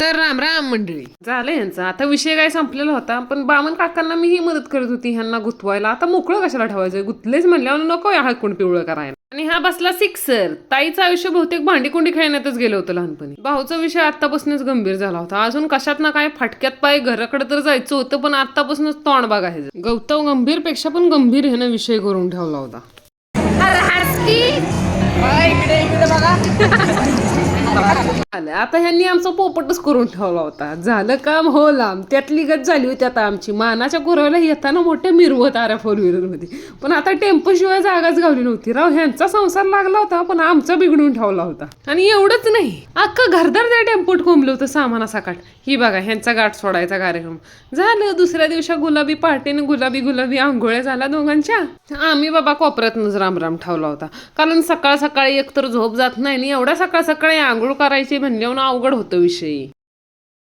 तर राम राम मंडळी. झालं यांचा. आता विषय काय संपलेला होता पण बामन काकांना मी ही मदत करत होती ह्यांना गुतवायला. आता मोकळं कशाला ठेवायचं? गुतलेच म्हणल्यावर नको हा कोण पिवळं करायला. आणि हा बसला सिक्सर. ताईचं आयुष्य बहुतेक भांडीकुंडी खेळण्यातच गेलं होतं लहानपणी. भाऊचा विषय आतापासूनच गंभीर झाला होता. अजून कशात ना काय फाटक्यात पाय घराकडे तर जायचं होतं पण आतापासूनच तोंड बघायचं गौतम गंभीरपेक्षा पण गंभीर ह्यानं विषय करून ठेवला होता. आलं आता ह्यांनी आमचा पोपटच करून ठेवला होता. झालं काम हो लांब. त्यातली गत झाली होती आता आमची. मानाच्या गुरवला येताना मोठ्या मिरवत आऱ्या फोर व्हीलरमध्ये. पण आता टेम्पो शिवाय जागाच गावली नव्हती. राव ह्यांचा संसार लागला होता पण आमचा बिघडून ठेवला होता. आणि एवढंच नाही. अख्खं घरदार त्या टेम्पोट कोंबलं होतं सामाना सकाट ही बघा ह्यांचा गाठ सोडायचा कार्यक्रम. झालं दुसऱ्या दिवशी गुलाबी पहाटेने गुलाबी गुलाबी आंघोळ्या झाल्या दोघांच्या. आम्ही बाबा कोपऱ्यातनंच रामराम ठेवला होता. कारण सकाळ सकाळी एकतर झोप जात नाही आणि एवढा सकाळ सकाळी आंघोळ करायची म्हणजे म्हणल्यावर अवघड होतं विषयी.